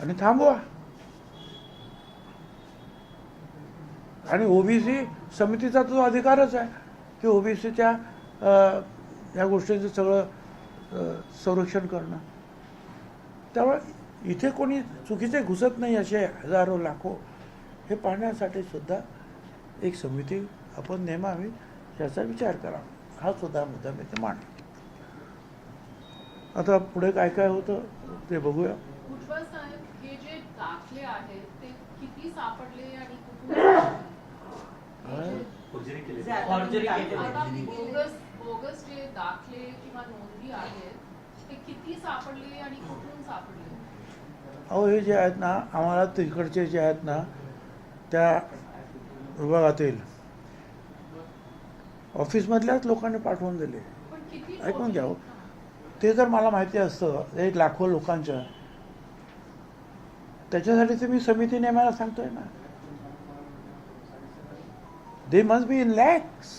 आणि थांबवा. आणि ओबीसी समितीचा तो अधिकारच आहे. की ओबीसीच्या या गोष्टींचं सगळं संरक्षण करणं. त्यामुळे इथे कोणी चुकीचे घुसत नाही असे हजारो लाखो हे पाहण्यासाठी सुद्धा एक समिती आपण नेमावी याचा विचार करावा हा सुद्धा मुद्दा मी ते मांडला आता पुढे काय काय होतं ते बघूया भुजबळ साहेब हे जे दाखले आहेत ते किती सापडले आणि कुठून आता बोगस बोगस जे दाखले किंवा नोंदी आहेत ते किती सापडले आणि कुठून सापडले? अहो हे जे आहेत ना आम्हाला तिकडचे जे आहेत ना त्या विभागातील ऑफिसमधल्याच लोकांनी पाठवून दिले. पण किती ऐकून घ्या. हां. ते जर मला माहिती असतं एक लाखो लोकांच्या त्याच्यासाठी तर मी समिती नेमायला सांगतोय ना. They must be in lakhs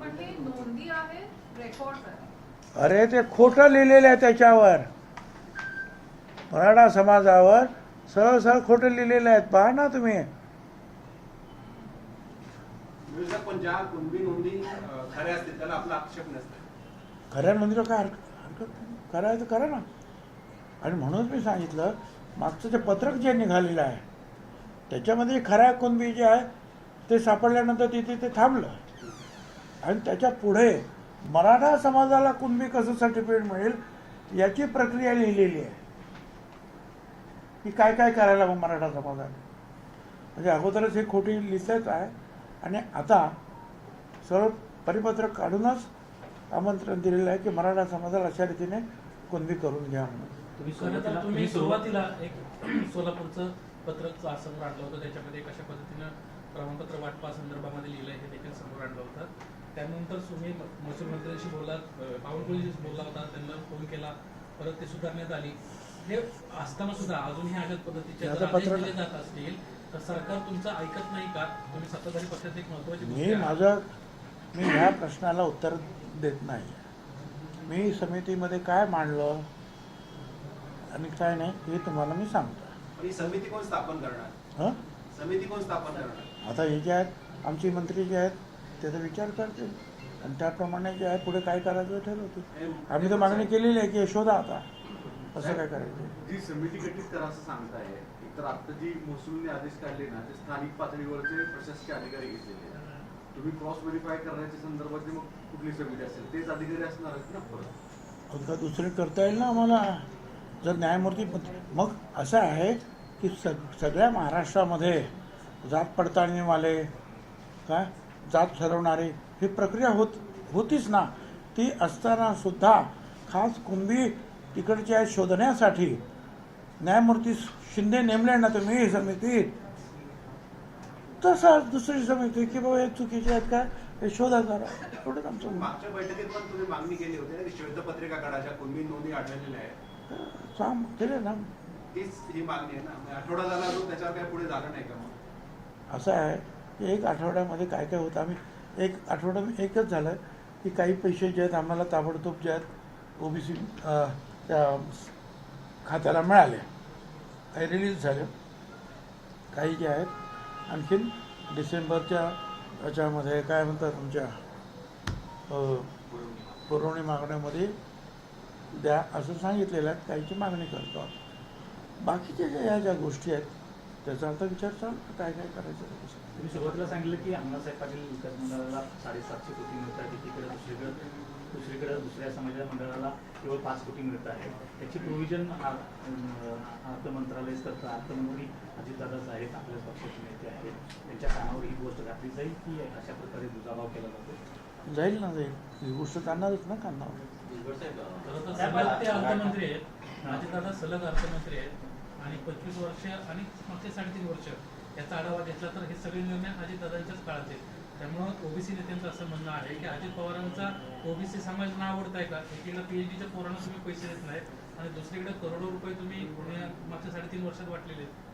पण हे नोंदी आहेत रेकॉर्ड आहे अरे ते खोटं लिहिलेलं आहे त्याच्यावर. मराठा समाजावर सरळ सरळ खोटं लिहिलेलं आहेत. पहा ना तुम्ही. म्हणजे खऱ्या नोंदीला काय हरकत हरकत नाही. करायचं करा ना. आणि म्हणूनच मी सांगितलं मागचं जे पत्रक जे निघालेलं आहे त्याच्यामध्ये खऱ्या कुणबी जे आहे ते सापडल्यानंतर तिथे ते थांबलं. आणि त्याच्या पुढे मराठा समाजाला कुणबी कसं सर्टिफिकेट मिळेल याची प्रक्रिया लिहिलेली आहे. की काय काय करायला मग मराठा समाजाने? म्हणजे अगोदरच हे खोटी लिहितच आहे. आणि आता सर्व परिपत्रक काढूनच आमंत्रण दिलेलं आहे की मराठा समाजाला अशा रीतीने कुणबी करून घ्या म्हणून. खरं तर तुम्ही तुम्ही सुरुवात सुरुवातीला एक सोलापूरचं पत्रक समोर आणलं होतं त्याच्यामध्ये कशा पद्धतीनं प्रमाणपत्र वाटपा संदर्भामध्ये लिहिलं हे देखील समोर आणलं होतं. त्यानंतर तुम्ही महसूल मंत्र्यांशी बोललात अं, बावनकुळेशी बोलला होता त्यांना फोन केला परत ते सुधारण्यात आली. हे असताना सुद्धा अजूनही अशाच पद्धतीचे आता जर आदेश पत्रक- दिले जात असतील तर सरकार तुमचं ऐकत नाही का? तुम्ही सत्ताधारी पक्षात एक महत्वाची मी. माझं मी ह्या प्रश्नाला उत्तर देत नाही. मी समितीमध्ये काय मांडलं? आणि काय नाही हे तुम्हाला मी सांगतो ही समिती कोण स्थापन करणार? हं? समिती कोण स्थापन करणार? आता हे जे आहेत आमचे मंत्री जे आहेत त्याचा विचार करतील. आणि त्याप्रमाणे जे आहे पुढे काय करायचं ते ठरवतील. आम्ही तर मागणी केलेली आहे की शोधा आता. असं काय करायचं? जी समिती गठीत करा असं सांगताय एकतर आता जी महसूलने आदेश काढले ना ते स्थानिक पातळीवरचे प्रशासकीय अधिकारी घेतलेले. तुम्ही क्रॉस व्हेरीफाय करण्याच्या संदर्भातली मग कुठली समिती असेल तेच अधिकारी असणार आहेत ना परत. दुसरे करता येईल ना आम्हाला. जर न्यायमूर्ती मग असं आहे की सग सगळ्या महाराष्ट्रामध्ये जात पडताळणीवाले काय जात ठरवणारे ही प्रक्रिया होत होतीच ना. ती असताना सुद्धा खास कुंभी तिकडच्या शोधण्यासाठी न्यायमूर्ती शिंदे नेमले ना तुम्ही समितीत तसं दुसरी समिती की बाबा हे चुकीचे आहेत का? हे शोधा करा एवढंच आमचं मागच्या बैठकीत पण तुम्ही मागणी केली होती ना श्वेतपत्रिका काढायच्या कुंभी नोंदी आढळलेल्या आहेत. सांग केले ना. तीच ही मागणी आहे ना. म्हणजे आठवडा झाला अजून त्याच्यावर काही पुढे झालं नाही का मग? असं आहे. की एक आठवड्यामध्ये काय काय होतं आम्ही एक आठवडा एकच झालं की काही पैसे जे आहेत आम्हाला ताबडतोब जे आहेत ओबीसी त्या खात्याला मिळाले. काही रिलीज झाले. काही जे आहेत आणखीन डिसेंबरच्या याच्यामध्ये काय म्हणतात तुमच्या पुरवणी मागण्यामध्ये द्या असं सांगितलेलं आहे काहीची मागणी करतो बाकीच्या ज्या ह्या ज्या गोष्टी आहेत त्याचा आता विचार चाल काय काय करायचं तुम्ही सुरुवातीला सांगितलं की अण्णासाहेब पाटील विकास मंडळाला साडेसातशे कोटी मिळतात एकीकडे दुसरीकडे दुसरीकडे दुसऱ्या समाजा मंडळाला केवळ पाच कोटी मिळत आहे. त्याची प्रोव्हिजन अर्थ मंत्रालय करतं अर्थमंत्री अजितदादाच आहेत आपल्या पक्षाचे नेते आहेत. त्यांच्या कानावर ही गोष्ट घातली जाईल की अशा प्रकारे दुजाभाव केला जातो? जाईल ना जाईल. ही गोष्ट काढणारच ना काढणार सलग ते अर्थमंत्री आहेत. अजितदादा सलग अर्थमंत्री आहेत. आणि पंचवीस वर्ष आणि मागचे साडेतीन वर्ष याचा आढावा घेतला तर हे सगळे निर्णय अजितदादांच्याच काळात आहेत. त्यामुळं ओबीसी नेत्यांचं असं म्हणणं आहे की अजित पवारांचा ओबीसी समाज ना आवडताय का? एकीकडे पीएचडीच्या पोरांना तुम्ही पैसे देत नाहीत आणि दुसरीकडे करोडो रुपये तुम्ही पुण्या- मागच्या साडेतीन वर्षात वाटलेले आहेत.